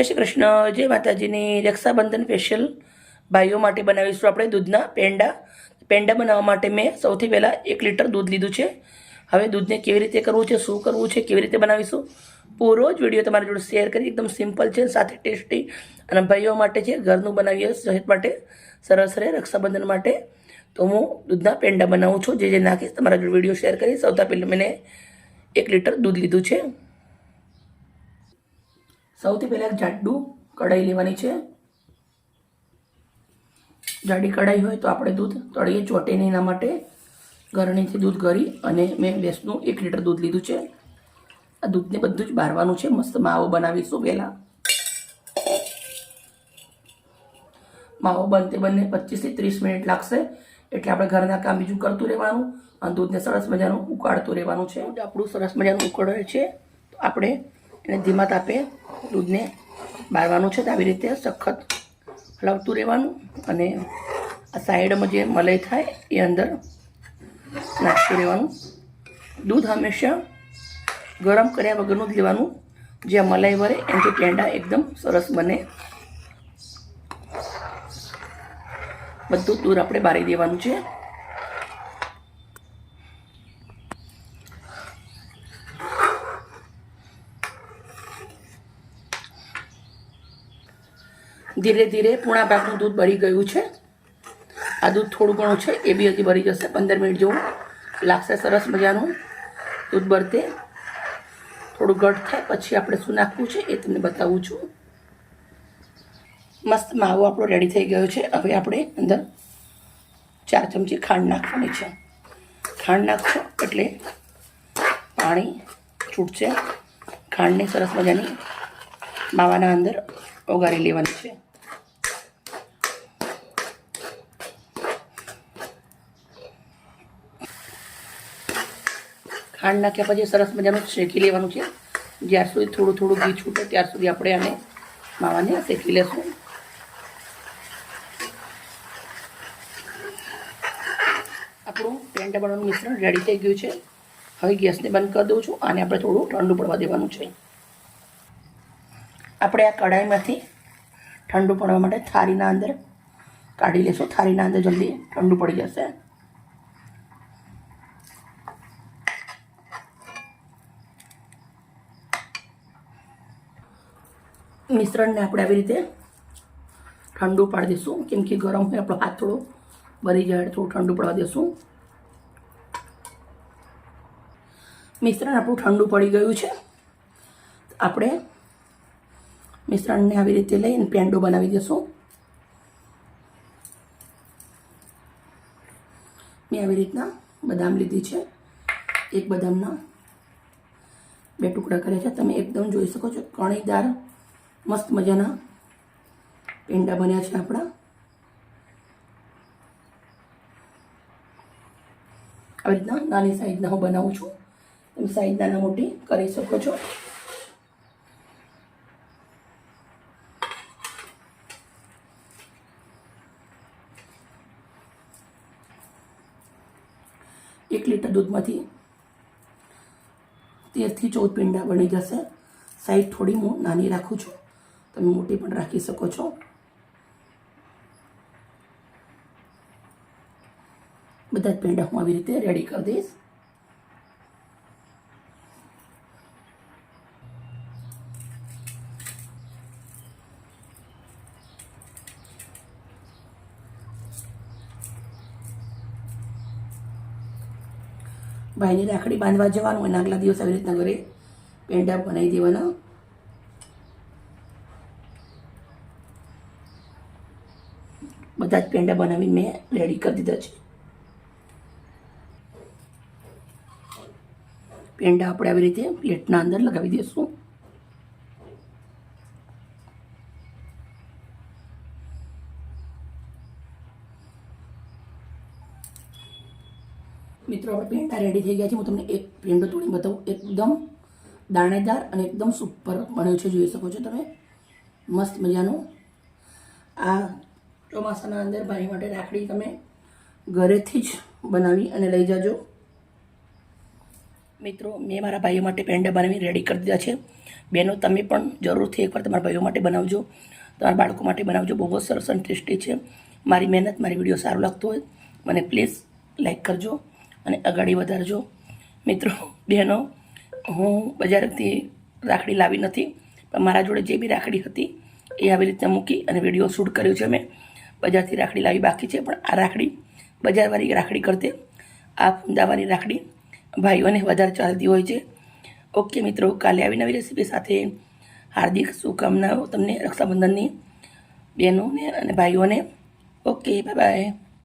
જય શ્રી કૃષ્ણ. જય માતાજીની રક્ષાબંધન સ્પેશિયલ ભાઈઓ માટે બનાવીશું આપણે દૂધના પેંડા. પેંડા બનાવવા માટે મેં સૌથી પહેલાં એક લીટર દૂધ લીધું છે. હવે દૂધને કેવી રીતે કરવું છે, શું કરવું છે, કેવી રીતે બનાવીશું? પૂરો જ વીડિયો તમારી જોડે શેર કરી એકદમ સિમ્પલ છે, સાથે ટેસ્ટી અને ભાઈઓ માટે છે ઘરનું બનાવીએ સહેજ માટે સરસ રહે રક્ષાબંધન માટે, તો હું દૂધના પેંડા બનાવું છું. જે જે નાખીશ તમારા જોડે વીડિયો શેર કરીશ સૌથી પહેલાં મેં એક લીટર દૂધ લીધું છે. સૌથી પહેલાં જાડું કઢાઈ લેવાની છે. જાડી કઢાઈ હોય તો આપણે દૂધ તળીએ, ચોટે નહીં એના માટે ગરણીથી દૂધ ગરી અને મેં ભેંસનું એક લીટર દૂધ લીધું છે. આ દૂધને બધું જ બારવાનું છે. મસ્ત માવો બનાવીશું પહેલાં. માવો બનતે બંને પચીસથી ત્રીસ મિનિટ લાગશે. એટલે આપણે ઘરના કામ બીજું કરતું રહેવાનું અને દૂધને સરસ મજાનું ઉકાળતું રહેવાનું છે. આપણું સરસ મજાનું ઉકળે છે. તો આપણે એને ધીમા તાપે દૂધને બાળવાનું છે તો આવી રીતે સખત હલાવતું રહેવાનું અને આ સાઈડમાં જે મલાઈ થાય એ અંદર નાખતું રહેવાનું. દૂધ હંમેશા ગરમ કર્યા વગરનું જ લેવાનું. જે મલાઈ વરે એનાથી પેંડા એકદમ સરસ બને. બધું દૂર આપણે બારી દેવાનું છે. ધીરે ધીરે પૂણા ભાગનું દૂધ બળી ગયું છે. આ દૂધ થોડું ઘણું છે, એ બી હજી બળી જશે. પંદર મિનિટ જેવું લાગશે સરસ મજાનું દૂધ બળતે. થોડું ઘટ થાય, પછી આપણે શું નાખવું છે એ તમને બતાવું છું. મસ્ત માવો આપણો રેડી થઈ ગયો છે. હવે આપણે અંદર ચાર ચમચી ખાંડ નાખવાની છે. ખાંડ નાખશો એટલે પાણી છૂટશે. ખાંડને સરસ મજાની માવાના અંદર ઓગાળી લેવાની છે ખાંડ નાખ્યા પછી સરસ મજાનું શેકી લેવાનું છે. જ્યાર સુધી થોડું થોડું ઘી છૂટે ત્યાર સુધી આપણે આને માવાને શેકી લેશું. આપણું પેંડા બનાવવાનું મિશ્રણ રેડી થઈ ગયું છે. હવે ગેસને બંધ કરી દઉં છું આને આપણે થોડું ઠંડુ પડવા દેવાનું છે. આપણે આ કઢાઈમાંથી ઠંડુ પડવા માટે થાળીના અંદર કાઢી લેશું. થાળીના અંદર જલ્દી ઠંડુ પડી જશે. મિશ્રણને આપણે આવી રીતે ઠંડુ પાડી દઈશું. કેમ કે ગરમ હોય, આપણો હાથ થોડો ભરી જાય, થોડું ઠંડુ પડવા દઈશું. મિશ્રણ આપણું ઠંડુ પડી ગયું છે. આપણે મિશ્રણને આવી રીતે લઈને પેંડો બનાવી દઈશું. મેં આવી રીતના બદામ લીધી છે. એક બદામના બે ટુકડા કર્યા છે. તમે એકદમ જોઈ શકો છો, કણીદાર મસ્ત મજાના પેંડા બન્યા છે આપણા. આવી રીતના નાની સાઈઝના હું બનાવું છું. તમે સાઈઝ નાના મોટી કરી શકો છો. એક લીટર દૂધમાંથી તેરથી ચૌદ પેંડા બની જશે. સાઈઝ થોડી હું નાની રાખું છું. તમે મોટી પણ રાખી શકો છો. બધા જ પેંડા હું આવી રીતે રેડી કરી દઈશ. ભાઈની રાખડી બાંધવા જવાનું અને આગલા દિવસ આવી રીતના ઘરે પેંડા બનાવી દેવાના. બધા જ પેંડા બનાવીને મેં રેડી કરી દીધા છે. પેંડા આપણે આવી રીતે પ્લેટના અંદર લગાવી દઈશું મિત્રો આપણે પેંડા રેડી થઈ ગયા છે. હું તમને એક પેંડો તોડી બતાવું. એકદમ દાણેદાર અને એકદમ સુપર બન્યો છે. જોઈ શકો છો તમે. મસ્ત મજાનું. આ ચોમાસાના અંદર ભાઈ માટે રાખડી તમે ઘરેથી જ બનાવી અને લઈ જાજો. મિત્રો, મેં મારા ભાઈઓ માટે પેંડા બનાવી રેડી કરી દીધા છે. બહેનો તમે પણ જરૂરથી એકવાર તમારા ભાઈઓ માટે બનાવજો. તમારા બાળકો માટે બનાવજો. બહુ જ સરસ અને ટેસ્ટી છે. મારી મહેનત, મારી વીડિયો સારો લાગતો હોય, મને પ્લીઝ લાઈક કરજો અને અગાડી વધારજો. મિત્રો બહેનો હું બજારથી રાખડી લાવી નથી, પણ મારા જોડે જે બી રાખડી હતી, એ આવી રીતે મૂકી અને વીડિયો શૂટ કર્યો છે મેં. બજારથી રાખડી લાવી બાકી છે, પણ આ રાખડી બજારવાળી રાખડી કરતે, આ ફૂંદાવાળી રાખડી ભાઈઓને વધારે ચાલતી હોય છે. ઓકે મિત્રો, કાલે આવી નવી રેસીપી સાથે હાર્દિક શુભકામનાઓ તમને રક્ષાબંધનની, બહેનોને અને ભાઈઓને. Okay bye bye